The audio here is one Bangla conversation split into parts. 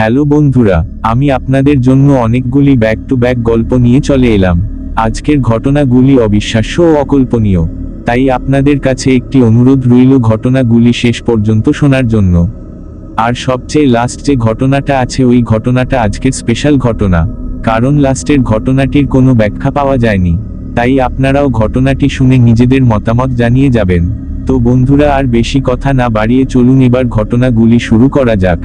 হ্যালো বন্ধুরা, আমি আপনাদের জন্য অনেকগুলি ব্যাক টু ব্যাক গল্প নিয়ে চলে এলাম। আজকের ঘটনাগুলি অবিশ্বাস্য ও অকল্পনীয়, তাই আপনাদের কাছে একটি অনুরোধ রইল ঘটনাগুলি শেষ পর্যন্ত শোনার জন্য। আর সবচেয়ে লাস্ট যে ঘটনাটা আছে, ওই ঘটনাটা আজকের স্পেশাল ঘটনা, কারণ লাস্টের ঘটনাটির কোনো ব্যাখ্যা পাওয়া যায়নি, তাই আপনারাও ঘটনাটি শুনে নিজেদের মতামত জানিয়ে যাবেন। তো বন্ধুরা, আর বেশি কথা না বাড়িয়ে চলুন এবার ঘটনাগুলি শুরু করা যাক।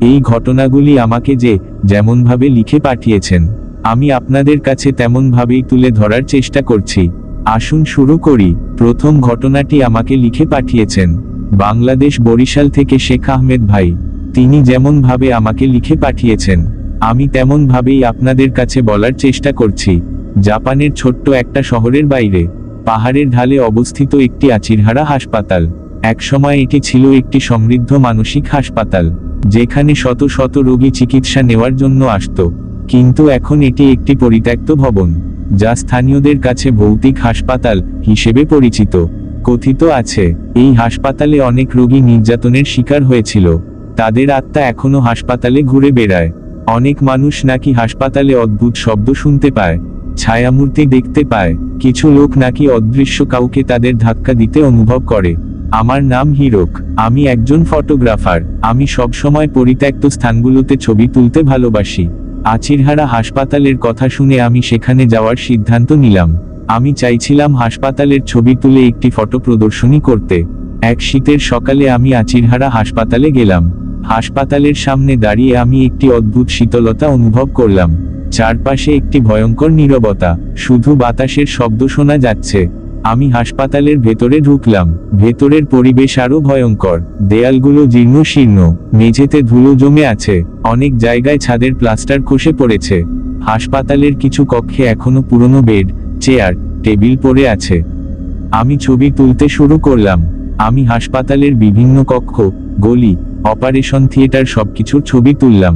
এই ঘটনাগুলি আমাকে যে যেমনভাবে লিখে পাঠিয়েছেন, আমি আপনাদের কাছে তেমনভাবেই তুলে ধরার চেষ্টা করছি। আসুন শুরু করি। প্রথম ঘটনাটি আমাকে লিখে পাঠিয়েছেন, বাংলাদেশ বরিশাল থেকে শেখ আহমেদ ভাই। তিনি যেমনভাবে আমাকে লিখে পাঠিয়েছেন, আমি তেমনভাবেই আপনাদের কাছে বলার চেষ্টা করছি। জাপানের ছোট্ট একটা শহরের বাইরে, পাহাড়ের ঢালে অবস্থিত একটি আচিরহারা হাসপাতাল। একসময় এটি ছিল একটি সমৃদ্ধ মানসিক হাসপাতাল, যেখানে শত শত রোগী চিকিৎসা নেওয়ার জন্য আসত, কিন্তু এখন এটি একটি পরিত্যক্ত ভবন, যা স্থানীয়দের কাছে ভৌতিক হাসপাতাল হিসেবে পরিচিত, কথিত আছে, এই হাসপাতালে অনেক রোগী নির্যাতনের শিকার হয়েছিল, তাদের আত্মা এখনও হাসপাতালে ঘুরে বেড়ায়, অনেক মানুষ নাকি হাসপাতালে অদ্ভুত শব্দ শুনতে পায়, ছায়ামূর্তি দেখতে পায়, কিছু লোক নাকি অদৃশ্য কাউকে তাদের ধাক্কা দিতে অনুভব করে। আমার নাম হিরক, আমি একজন ফটোগ্রাফার, আমি সবসময় পরিত্যক্ত স্থানগুলোতে ছবি তুলতে ভালোবাসি। আচিরহারা হাসপাতালের কথা শুনে আমি সেখানে যাওয়ার সিদ্ধান্ত নিলাম। আমি চাইছিলাম হাসপাতালের ছবি তুলে একটি ফটো প্রদর্শনী করতে। এক শীতের সকালে আমি আচিরহারা হাসপাতালে গেলাম। হাসপাতালের সামনে দাঁড়িয়ে আমি একটি অদ্ভুত শীতলতা অনুভব করলাম। চারপাশে একটি ভয়ঙ্কর নীরবতা, শুধু বাতাসের শব্দ শোনা যাচ্ছে। আমি হাসপাতালের ভেতরে ঢুকলাম, ভেতরের পরিবেশ আরও ভয়ঙ্কর, দেয়ালগুলো জীর্ণ শীর্ণ, মেঝেতে ধুলো জমে আছে, অনেক জায়গায় ছাদের প্লাস্টার খসে পড়েছে। হাসপাতালের কিছু কক্ষে এখনও পুরনো বেড, চেয়ার, টেবিল পড়ে আছে। আমি ছবি তুলতে শুরু করলাম। আমি হাসপাতালের বিভিন্ন কক্ষ, গলি, অপারেশন থিয়েটার সবকিছুর ছবি তুললাম।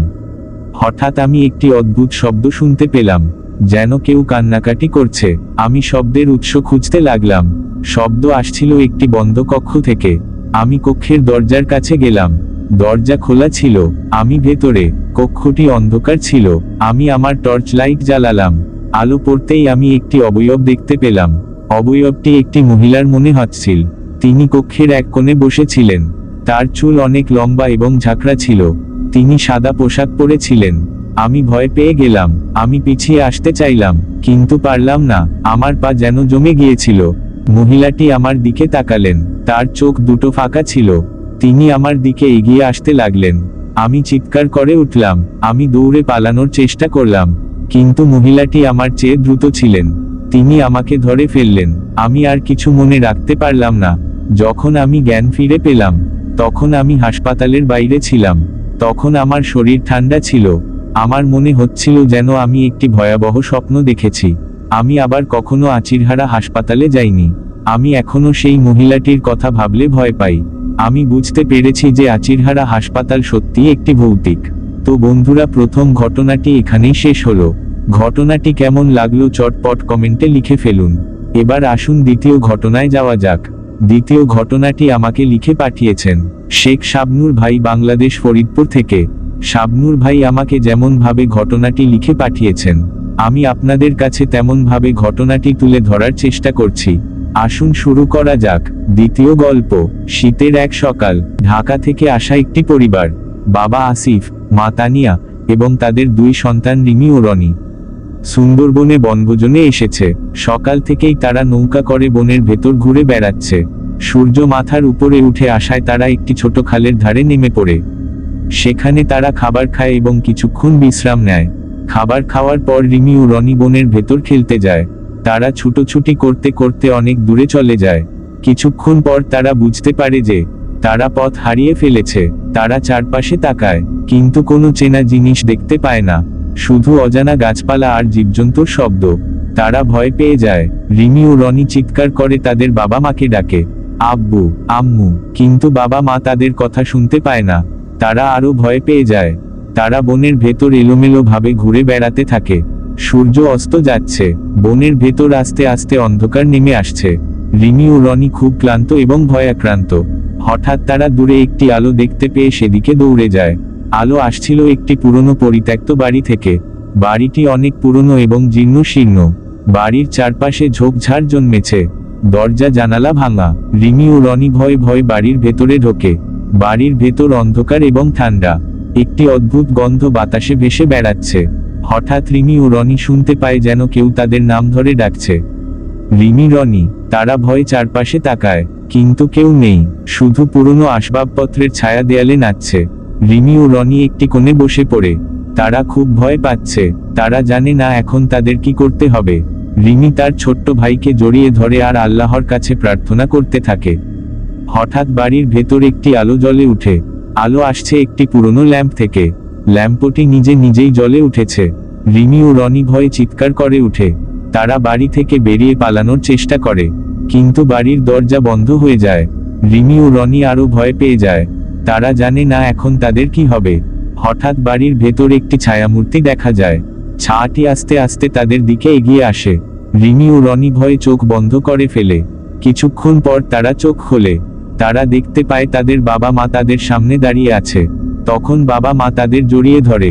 হঠাৎ আমি একটি অদ্ভুত শব্দ শুনতে পেলাম। যেন কেউ কান্নাকাটি করছে। আমি শব্দের উৎস খুঁজতে লাগলাম। শব্দ আসছিল একটি বন্ধ কক্ষ থেকে। আমি কক্ষের দরজার কাছে গেলাম। দরজা খোলা ছিল। আমি ভেতরে। কক্ষটি অন্ধকার ছিল। আমি আমার টর্চ লাইট জ্বালালাম। আলো পড়তেই আমি একটি অবয়ব দেখতে পেলাম। অবয়বটি একটি মহিলার মনে হচ্ছিল তিনি কক্ষের এক কোণে বসেছিলেন। তার চুল অনেক লম্বা এবং ঝাঁকড়া ছিল। তিনি সাদা পোশাক পরেছিলেন। আমি ভয় পেয়ে গেলাম, আমি পিছিয়ে আসতে চাইলাম, কিন্তু পারলাম না, আমার পা যেন জমে গিয়েছিল। মহিলাটি আমার দিকে তাকালেন, তার চোখ দুটো ফাঁকা ছিল। তিনি আমার দিকে এগিয়ে আসতে লাগলেন। আমি চিৎকার করে উঠলাম, আমি দৌড়ে পালানোর চেষ্টা করলাম, কিন্তু মহিলাটি আমার চেয়ে দ্রুত ছিলেন। তিনি আমাকে ধরে ফেললেন, আমি আর কিছু মনে রাখতে পারলাম না। যখন আমি জ্ঞান ফিরে পেলাম, তখন আমি হাসপাতালের বাইরে ছিলাম, তখন আমার শরীর ঠান্ডা ছিল। আমার মনে হচ্ছিল যেন আমি একটি ভয়াবহ স্বপ্ন দেখেছি। আমি আবার কখনো আচিরহারা হাসপাতালে যাইনি। আমি এখনও সেই মহিলাটির কথা ভাবলে ভয় পাই। আমি বুঝতে পেরেছি যে আচিরহারা হাসপাতাল সত্যি একটি ভৌতিক। তো বন্ধুরা, প্রথম ঘটনাটি এখানেই শেষ হলো। ঘটনাটি কেমন লাগল চটপট কমেন্টে লিখে ফেলুন। এবার আসুন দ্বিতীয় ঘটনায় যাওয়া যাক। দ্বিতীয় ঘটনাটি আমাকে লিখে পাঠিয়েছেন শেখ শাবনুর ভাই বাংলাদেশ ফরিদপুর থেকে। শাবনুর ভাই আমাকে যেমনভাবে ঘটনাটি লিখে পাঠিয়েছেন, আমি আপনাদের কাছে তেমনভাবে ঘটনাটি তুলে ধরার চেষ্টা করছি। আসুন শুরু করা যাক। দ্বিতীয় গল্প, শীতের এক সকাল, ঢাকা থেকে আসা একটি পরিবার, বাবা আসিফ, মা তানিয়া এবং তাদের দুই সন্তান রিমি ও রনি। সুন্দরবনে বনভোজনে এসেছে। সকাল থেকেই তারা নৌকা করে বনের ভেতর ঘুরে বেড়াচ্ছে। সূর্য মাথার উপরে উঠে আসায় তারা একটি ছোট খালের ধারে নেমে পড়ে। সেখানে তারা খাবার খায় এবং কিছুক্ষণ বিশ্রাম নেয়। খাবার খাওয়ার পর রিমি ও রনি বনের ভেতর খেলতে যায়। তারা ছুটোছুটি করতে করতে অনেক দূরে চলে যায়। কিছুক্ষণ পর তারা বুঝতে পারে যে, তারা পথ হারিয়ে ফেলেছে। তারা চারপাশে তাকায়, কিন্তু কোনো চেনা জিনিস দেখতে পায় না। শুধু অজানা গাছপালা আর জীবজন্তুর শব্দ। তারা ভয় পেয়ে যায়। রিমি ও রনি চিৎকার করে তাদের বাবা মাকে ডাকে। আব্বু, আম্মু, কিন্তু বাবা মা তাদের কথা শুনতে পায় না। তারা আরও ভয় পেয়ে যায়। তারা বনের ভেতর এলোমেলো ভাবে ঘুরে বেড়াতে থাকে। সূর্য অস্ত যাচ্ছে। বনের ভেতর আস্তে আস্তে অন্ধকার নেমে আসছে। রিমি ও রনি খুব ক্লান্ত এবং ভয়াক্রান্ত। হঠাৎ তারা দূরে একটি আলো দেখতে পেয়ে সেদিকে দৌড়ে যায়। আলো আসছিল একটি পুরনো পরিত্যক্ত বাড়ি থেকে। বাড়িটি অনেক পুরনো এবং জীর্ণ শীর্ণ। বাড়ির চারপাশে ঝোপঝাড় জন্মেছে। দরজা জানালা ভাঙা। রিমি ও রনি ভয়ে ভয়ে বাড়ির ভেতরে ঢোকে। বাড়ির ভেতর অন্ধকার এবং ঠান্ডা। একটি অদ্ভুত গন্ধ বাতাসে ভেসে বেড়াচ্ছে। হঠাৎ রিমি ও রনি শুনতে পায় যেন কেউ তাদের নাম ধরে ডাকছে। রিমি, রনি, তারা ভয়ে চারপাশে তাকায়, কিন্তু কেউ নেই, শুধু পুরনো আসবাবপত্রের ছায়া দেয়ালে নাচছে। রিমি ও রনি একটি কোণে বসে পড়ে। তারা খুব ভয় পাচ্ছে, তারা জানে না এখন তাদের কি করতে হবে। রিমি তার ছোট্ট ভাইকে জড়িয়ে ধরে আর আল্লাহর কাছে প্রার্থনা করতে থাকে। হঠাৎ বাড়ির ভেতর একটি আলো জ্বলে উঠে। আলো আসছে একটি পুরনো ল্যাম্প থেকে। ল্যাম্পটি নিজে নিজেই জলে উঠেছে। রিমি ও রনি ভয়ে চিৎকার করে উঠে। তারা বাড়ি থেকে বেরিয়ে পালানোর চেষ্টা করে। কিন্তু বাড়ির দরজা বন্ধ হয়ে যায়। রিমি ও রনি আরও ভয় পেয়ে যায়। তারা জানে না এখন তাদের কি হবে। হঠাৎ বাড়ির ভেতর একটি ছায়ামূর্তি দেখা যায়। ছাটি আস্তে আস্তে তাদের দিকে এগিয়ে আসে। রিমি ও রনি ভয়ে চোখ বন্ধ করে ফেলে। কিছুক্ষণ পর তারা চোখ খোলে। তারা দেখতে পায় তাদের বাবা মা তাদের সামনে দাঁড়িয়ে আছে। তখন বাবা মা তাদের জড়িয়ে ধরে।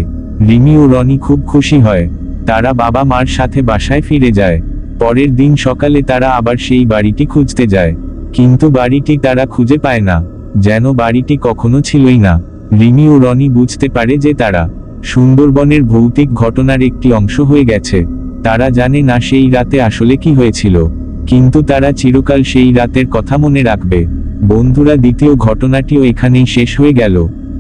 রিমি ও রনি খুব খুশি হয়। তারা বাবা মার সাথে বাসায় ফিরে যায়। পরের দিন সকালে তারা আবার সেই বাড়িটি খুঁজতে যায়। কিন্তু বাড়িটি তারা খুঁজে পায় না, যেন বাড়িটি কখনো ছিলই না। রিমি ও রনি বুঝতে পারে যে তারা সুন্দরবনের ভৌতিক ঘটনার একটি অংশ হয়ে গেছে। তারা জানে না সেই রাতে আসলে কি হয়েছিল। কিন্তু তারা চিরকাল সেই রাতের কথা মনে রাখবে। বন্ধুরা, দ্বিতীয় ঘটনাটিও এখানেই শেষ হয়ে গেল।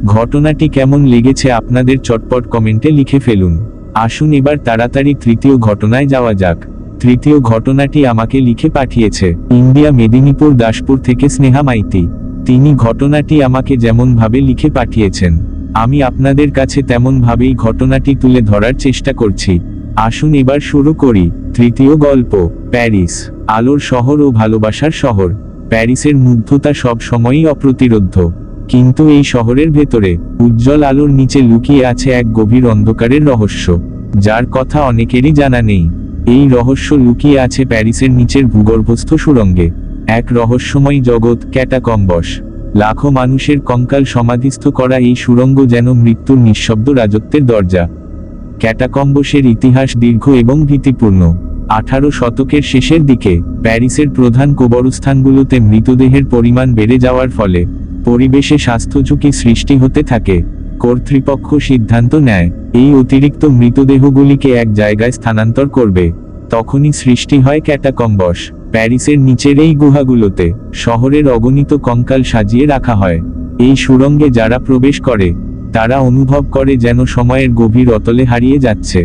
ঘটনাটি কেমন লেগেছে আপনাদের চটপট কমেন্টে লিখে ফেলুন। আসুন এবার তাড়াতাড়ি তৃতীয় ঘটনায় যাওয়া যাক। তৃতীয় ঘটনাটি আমাকে লিখে পাঠিয়েছে। ইন্ডিয়া মেদিনীপুর দাসপুর থেকে স্নেহা মাইতি। তিনি ঘটনাটি আমাকে যেমন ভাবে লিখে পাঠিয়েছেন, আমি আপনাদের কাছে তেমন ভাবেই ঘটনাটি তুলে ধরার চেষ্টা করছি। আসুন এবার শুরু করি। তৃতীয় গল্প, প্যারিস। আলোর শহর ও ভালোবাসার শহর। প্যারিসের মুগ্ধতা সব সময়ই অপ্রতিরোধ্য। কিন্তু এই শহরের ভেতরে, উজ্জ্বল আলোর নিচে লুকিয়ে আছে এক গভীর অন্ধকারের রহস্য। যার কথা অনেকেরই জানা নেই। এই রহস্য লুকিয়ে আছে প্যারিসের নিচের ভূগর্ভস্থ সুরঙ্গে। এক রহস্যময় জগৎ ক্যাটাকম্বস। লাখো মানুষের কঙ্কাল সমাধিস্থ করা এই সুরঙ্গ যেন মৃত্যুর নিঃশব্দ রাজত্বের দরজা। ক্যাটাকম্বসের ইতিহাস দীর্ঘ এবং ভীতিপূর্ণ। আঠারো শতকের শেষের দিকে, প্যারিসের প্রধান কবরস্থানগুলোতে মৃতদেহের পরিমাণ বেড়ে যাওয়ার ফলে, পরিবেশে স্বাস্থ্য ঝুঁকি সৃষ্টি হতে থাকে। কর্তৃপক্ষ সিদ্ধান্ত নেয়, এই অতিরিক্ত মৃতদেহগুলিকে এক জায়গায় স্থানান্তর করবে। তখনই সৃষ্টি হয় ক্যাটাকম্বস। প্যারিসের নিচের এই গুহাগুলোতে, শহরের অগণিত কঙ্কাল সাজিয়ে রাখা হয়। এই সুরঙ্গে যারা প্রবেশ করে তারা অনুভব করে যেন সময়ের গভীর অতলে হারিয়ে যাচ্ছে,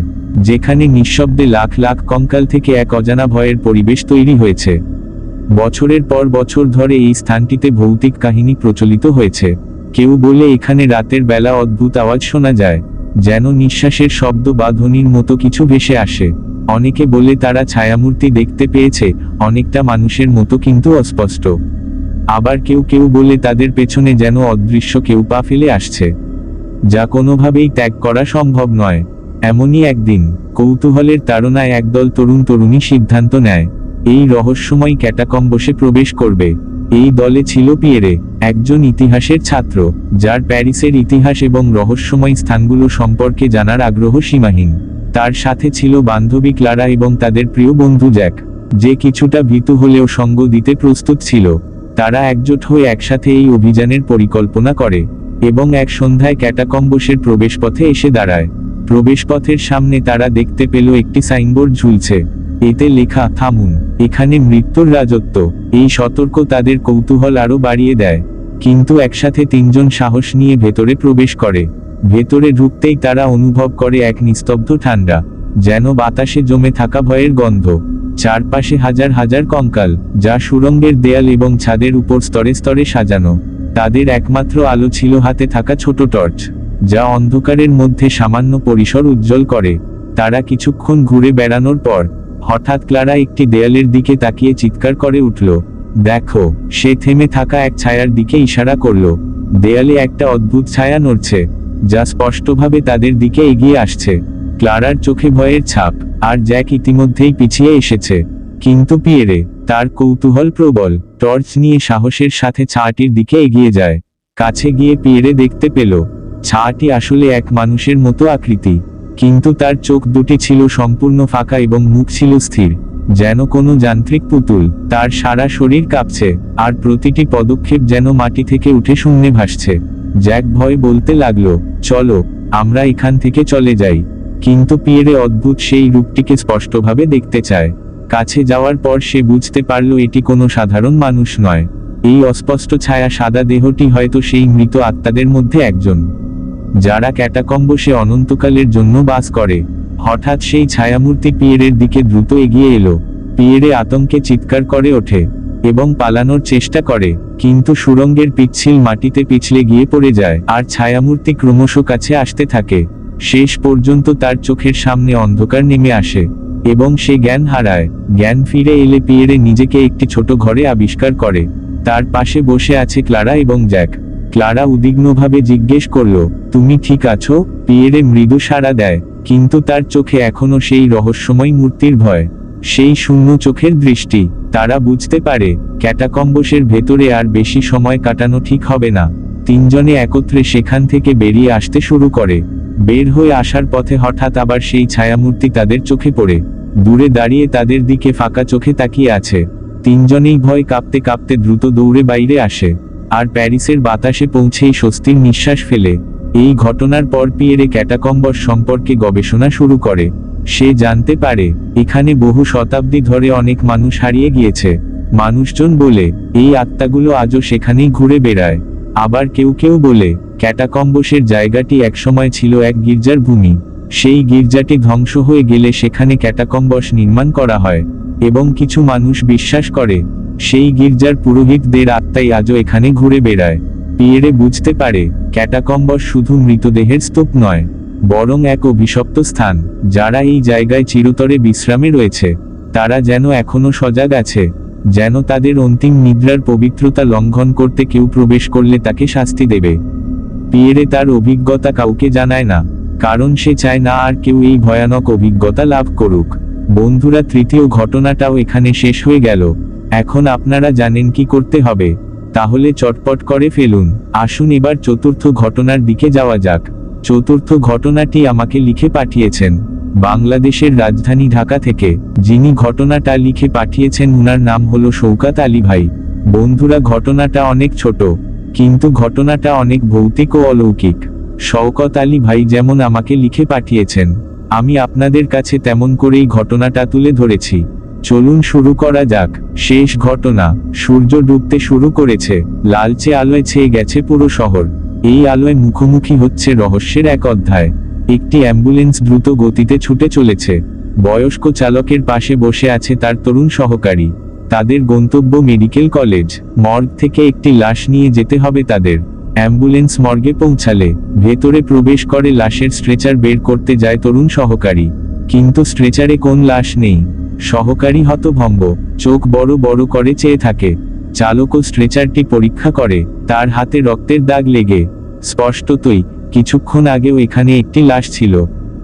যেখানে নিঃশব্দে লাখ লাখ কঙ্কাল থেকে এক অজানা ভয়ের পরিবেশ তৈরি হয়েছে। বছরের পর বছর ধরে এই স্থানটিতে ভৌতিক কাহিনী প্রচলিত হয়েছে। কেউ বলে এখানে রাতের বেলা অদ্ভুত আওয়াজ শোনা যায়, যেন নিঃশ্বাসের শব্দ বা ধ্বনির মতো কিছু ভেসে আসে। অনেকে বলে তারা ছায়ামূর্তি দেখতে পেয়েছে, অনেকটা মানুষের মতো কিন্তু অস্পষ্ট। আবার কেউ কেউ বলে তাদের পেছনে যেন অদৃশ্য কেউ পা ফেলে আসছে। যা কোনোভাবেই ত্যাগ করা সম্ভব নয়। এমনই একদিন, কৌতূহলের তাড়নায় একদল তরুণ তরুণী সিদ্ধান্ত নেয়, এই রহস্যময় ক্যাটাকম্বসে প্রবেশ করবে। এই দলে ছিল পিয়েরে, একজন ইতিহাসের ছাত্র, যার প্যারিসের ইতিহাস এবং রহস্যময় স্থানগুলো সম্পর্কে জানার আগ্রহ সীমাহীন। তার সাথে ছিল বান্ধবী ক্লারা এবং তাদের প্রিয় বন্ধু জ্যাক, যে কিছুটা ভীতু হলেও সঙ্গ দিতে প্রস্তুত ছিল। তারা একজোট হয়ে একসাথে এই অভিযানের পরিকল্পনা করে। এবং এক সন্ধ্যায় ক্যাটাকম্বসের প্রবেশপথে এসে দাঁড়ায়। প্রবেশপথের সামনে তারা দেখতে পেল একটি সাইনবোর্ড ঝুলছে। এতে লেখা, থামুন, এখানে মৃত্যুর রাজত্ব। এই সতর্ক তাদের কৌতূহল আরও বাড়িয়ে দেয়। কিন্তু একসাথে তিনজন সাহস নিয়ে ভেতরে প্রবেশ করে। ভেতরে ঢুকতেই তারা অনুভব করে এক নিস্তব্ধ ঠান্ডা, যেন বাতাসে জমে থাকা ভয়ের গন্ধ। চারপাশে হাজার হাজার কঙ্কাল, যা সুরঙ্গের দেয়াল এবং ছাদের উপর স্তরে স্তরে সাজানো। তাদের একমাত্র আলো ছিল হাতে থাকা ছোট টর্চ, যা অন্ধকারের মধ্যে সামান্য পরিসর উজ্জ্বল করে। তারা কিছুক্ষণ ঘুরে বেড়ানোর পর, হঠাৎ ক্লারা একটি দেয়ালের দিকে তাকিয়ে চিৎকার করে উঠল, দেখো, সে থেমে থাকা এক ছায়ার দিকে ইশারা করল। দেয়ালে একটা অদ্ভুত ছায়া নড়ছে, যা স্পষ্টভাবে তাদের দিকে এগিয়ে আসছে। ক্লারার চোখে ভয়ের ছাপ, আর জ্যাক ইতিমধ্যেই পিছিয়ে এসেছে। কিন্তু পিয়েরে, তার কৌতূহল প্রবল, টর্চ নিয়ে সাহসের সাথে ছাটির দিকে এগিয়ে যায়। কাছে গিয়ে পিয়েরে দেখতে পেল, ছাটি আসলে এক মানুষের মতো আকৃতি। কিন্তু তার চোখ দুটি ছিল সম্পূর্ণ ফাঁকা এবং মুখ ছিল স্থির। যেন কোনো যান্ত্রিক পুতুল, তার সারা শরীর কাঁপছে, আর প্রতিটি পদক্ষেপ যেন মাটি থেকে উঠে শূন্যে ভাসছে। জ্যাক ভয় বলতে লাগল, চলো, আমরা এখান থেকে চলে যাই। কিন্তু পিয়েরে অদ্ভুত সেই রূপটিকে স্পষ্টভাবে দেখতে চায়। কাছে যাওয়ার পর সে বুঝতে পারল এটি কোনো সাধারণ মানুষ নয়। এই অস্পষ্ট ছায়া সাদা দেহটি হয়তো সেই মৃত আত্মাদের মধ্যে একজন। যারা ক্যাটাকম্বসে অনন্তকালের জন্য বাস করে। হঠাৎ সেই ছায়ামূর্তি পিয়েরের দিকে দ্রুত এগিয়ে এলো। পিয়েরে আতঙ্কে চিৎকার করে ওঠে এবং পালানোর চেষ্টা করে, কিন্তু সুরঙ্গের পিচ্ছিল মাটিতে পিছলে গিয়ে পড়ে যায় আর ছায়ামূর্তি ক্রমশ কাছে আসতে থাকে। শেষ পর্যন্ত তার চোখের সামনে অন্ধকার নেমে আসে। এবং সে জ্ঞান হারায়। জ্ঞান ফিরে এলে পিয়েরে নিজেকে একটি ছোট ঘরে আবিষ্কার করে। তার পাশে বসে আছে ক্লারা এবং জ্যাক। ক্লারা উদ্বিগ্নভাবে জিজ্ঞেস করল, তুমি ঠিক আছো? পিয়েরে মৃদু সাড়া দেয়, কিন্তু তার চোখে এখনও সেই রহস্যময় মূর্তির ভয়। সেই শূন্য চোখের দৃষ্টি, তারা বুঝতে পারে, ক্যাটাকম্বসের ভেতরে আর বেশি সময় কাটানো ঠিক হবে না। তিনজনে একত্রে সেখান থেকে বেরিয়ে আসতে শুরু করে। বের হয়ে আসার পথে হঠাৎ আবার সেই ছায়ামূর্তি তাদের চোখে পড়ে। দূরে দাঁড়িয়ে তাদের দিকে ফাঁকা চোখে তাকিয়ে আছে। তিনজনেই ভয় কাঁপতে কাঁপতে দ্রুত দৌড়ে বাইরে আসে। আর প্যারিসের বাতাসে পৌঁছেই স্বস্তির নিঃশ্বাস ফেলে। এই ঘটনার পর পিয়েরে ক্যাটাকম্বস সম্পর্কে গবেষণা শুরু করে। সে জানতে পারে, এখানে বহু শতাব্দী ধরে অনেক মানুষ হারিয়ে গিয়েছে। মানুষজন বলে, এই আত্মাগুলো আজও সেখানেই ঘুরে বেড়ায়। আবার কেউ কেউ বলে ক্যাটাকম্বসের জায়গাটি একসময় ছিল এক গির্জার ভূমি। সেই গির্জাটি ধ্বংস হয়ে গেলে সেখানে ক্যাটাকম্বস নির্মাণ করা হয় এবং কিছু মানুষ বিশ্বাস করে, সেই গির্জার পুরোহিতদের আত্মাই আজও এখানে ঘুরে বেড়ায়। পিয়েরে বুঝতে পারে ক্যাটাকম্বস শুধু মৃতদেহের স্তূপ নয়, বরং এক অভিশপ্ত স্থান, যারা এই জায়গায় চিরতরে বিশ্রামে রয়েছে। তারা যেন এখনও সজাগ আছে। যেন তাদের অন্তিম নিদ্রার পবিত্রতা লঙ্ঘন করতে কেউ প্রবেশ করলে তাকে শাস্তি দেবে। পিয়েরে তার অভিজ্ঞতা কাউকে জানায় না, কারণ সে চায় না আর কেউ এই ভয়ানক অভিজ্ঞতা লাভ করুক। বন্ধুরা, তৃতীয় ঘটনাটাও এখানে শেষ হয়ে গেল। এখন আপনারা জানেন কি করতে হবে। তাহলে চটপট করে ফেলুন। আসুন এবার চতুর্থ ঘটনার দিকে যাওয়া যাক। চতুর্থ ঘটনাটি আমাকে লিখে পাঠিয়েছেন। বাংলাদেশের রাজধানী ঢাকা থেকে, যিনি ঘটনাটা লিখে পাঠিয়েছেন, উনার নাম হলো শৌকাত আলী ভাই। বন্ধুরা, ঘটনাটা অনেক ছোট, কিন্তু ঘটনাটা অনেক ভৌতিক ও অলৌকিক। শওকত আলী ভাই যেমন আমাকে লিখে পাঠিয়েছেন, আমি আপনাদের কাছে তেমন করেই ঘটনাটা তুলে ধরেছি। চলুন শুরু করা যাক। শেষ ঘটনা, সূর্য ডুবতে শুরু করেছে, লালচে আলোয় ছেয়ে গেছে পুরো শহর। এই আলোয় মুখোমুখি হচ্ছে রহস্যের এক অধ্যায়। একটি অ্যাম্বুলেন্স দ্রুত গতিতে ছুটে চলেছে। বয়স্ক চালকের পাশে বসে আছে তার তরুণ সহকারী। তাদের গন্তব্য মেডিকেল কলেজ। মর্গ থেকে একটি লাশ নিয়ে যেতে হবে তাদের। অ্যাম্বুলেন্স মর্গে পৌঁছালে, ভেতরে প্রবেশ করে লাশের স্ট্রেচার বের করতে যায় তরুণ সহকারী। কিন্তু স্ট্রেচারে কোন লাশ নেই। সহকারী হতভম্ব, চোখ বড় বড় করে চেয়ে থাকে। চালকও স্ট্রেচারটি পরীক্ষা করে, তার হাতে রক্তের দাগ লেগে। স্পষ্টতই কিছুক্ষণ আগেও এখানে একটি লাশ ছিল,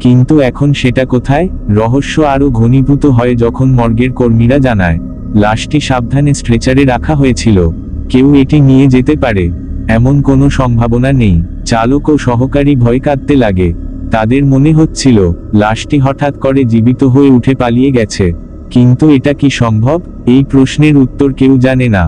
কিন্তু এখন সেটা কোথায়? রহস্য আরও ঘনীভূত হয় যখন মর্গের কর্মীরা জানায়, লাশটি সাবধানে স্ট্রেচারে রাখা হয়েছিল, কেউ এটি নিয়ে যেতে পারে, এমন কোনো সম্ভাবনা নেই। চালক ও সহকারী ভয় কাঁদতে লাগে, তাদের মনে হচ্ছিল, লাশটি হঠাৎ করে জীবিত হয়ে উঠে পালিয়ে গেছে, কিন্তু এটা কি সম্ভব? এই প্রশ্নের উত্তর কেউ জানে না,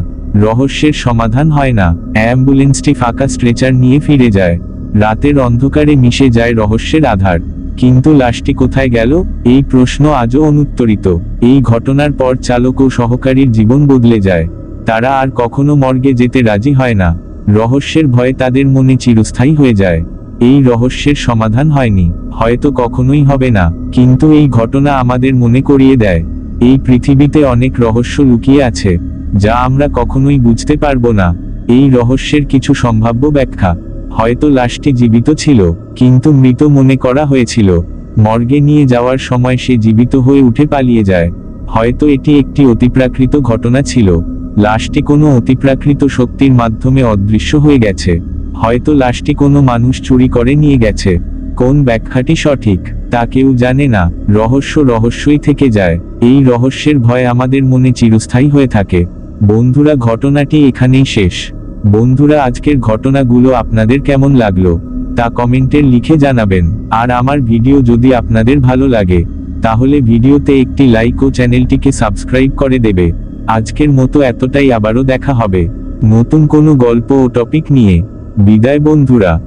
রহস্যের সমাধান হয় না, অ্যাম্বুলেন্সটি ফাঁকা স্ট্রেচার নিয়ে ফিরে যায়। রাতের অন্ধকারে মিশে যায় রহস্যের আধার। কিন্তু লাশটি কোথায় গেল? এই প্রশ্ন আজও অনুত্তরিত। এই ঘটনার পর চালক ও সহকারীর জীবন বদলে যায়। তারা আর কখনো মর্গে যেতে রাজি হয় না। রহস্যের ভয়ে তাদের মনে চিরস্থায়ী হয়ে যায়। এই রহস্যের সমাধান হয়নি। হয়তো কখনোই হবে না। কিন্তু এই ঘটনা আমাদের মনে করিয়ে দেয়। এই পৃথিবীতে অনেক রহস্য লুকিয়ে আছে, যা আমরা কখনোই বুঝতে পারব না। এই রহস্যের কিছু সম্ভাব্য ব্যাখ্যা। হয়তো লাশটি জীবিত ছিল, কিন্তু মৃত মনে করা হয়েছিল। মর্গে নিয়ে যাওয়ার সময় সে জীবিত হয়ে উঠে পালিয়ে যায়। হয়তো এটি একটি অতিপ্রাকৃত ঘটনা ছিল। লাশটি কোনো অতিপ্রাকৃত শক্তির মাধ্যমে অদৃশ্য হয়ে গেছে। হয়তো লাশটি কোনো মানুষ চুরি করে নিয়ে গেছে। কোন ব্যাখ্যাটি সঠিক, তা কেউ জানে না। রহস্য রহস্যই থেকে যায়। এই রহস্যের ভয় আমাদের মনে চিরস্থায়ী হয়ে থাকে। বন্ধুরা, ঘটনাটি এখানেই শেষ। বন্ধুরা, আজকের ঘটনাগুলো আপনাদের কেমন লাগল তা কমেন্টের লিখে জানাবেন। আর আমার ভিডিও যদি আপনাদের ভালো লাগে, তাহলে ভিডিওতে একটি লাইক ও চ্যানেলটিকে সাবস্ক্রাইব করে দেবে। আজকের মতো এতটাই, আবারও দেখা হবে। নতুন কোনো গল্প ও টপিক নিয়ে। বিদায় বন্ধুরা।